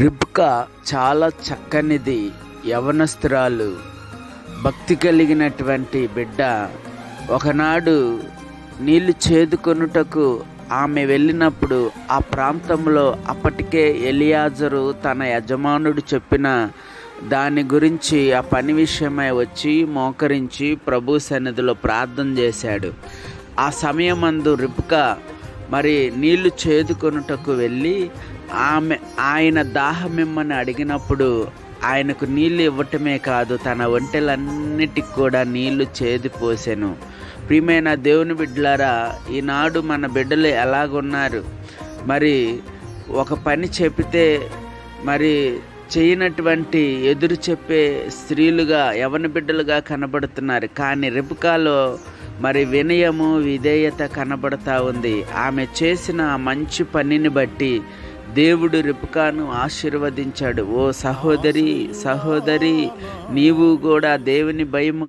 రిబ్కా చాలా చక్కనిది యవనస్తురాలు. భక్తి కలిగినటువంటి బిడ్డ. ఒకనాడు నీళ్ళు చేదుకొనుటకు ఆమె వెళ్ళినప్పుడు ఆ ప్రాంతంలో అప్పటికే ఎలియాజరు తన యజమానుడు చెప్పిన దాని గురించి ఆ పని విషయమై వచ్చి మోకరించి ప్రభు సన్నిధిలో ప్రార్థన చేశాడు. ఆ సమయమందు రిబ్కా మరి నీళ్ళు చేదుకొనుటకు వెళ్ళి ఆమె ఆయన దాహమిమ్మని అడిగినప్పుడు ఆయనకు నీళ్ళు ఇవ్వటమే కాదు తన ఒంటెలన్నిటికి కూడా నీళ్ళు చేది పోసెను. ప్రియమైన దేవుని బిడ్డలారా ఈనాడు మన బిడ్డలు ఎలాగున్నారు? మరి ఒక పని చెబితే మరి చేయనటువంటి ఎదురు చెప్పే స్త్రీలుగా యవన బిడ్డలుగా కనబడుతున్నారు. కానీ రిపుకాలో మరి వినయము విధేయత కనబడతా ఉంది. ఆమె చేసిన మంచి పనిని బట్టి దేవుడు రిపుకాను ఆశీర్వదించాడు. ఓ సహోదరి సహోదరి నీవు కూడా దేవుని భయము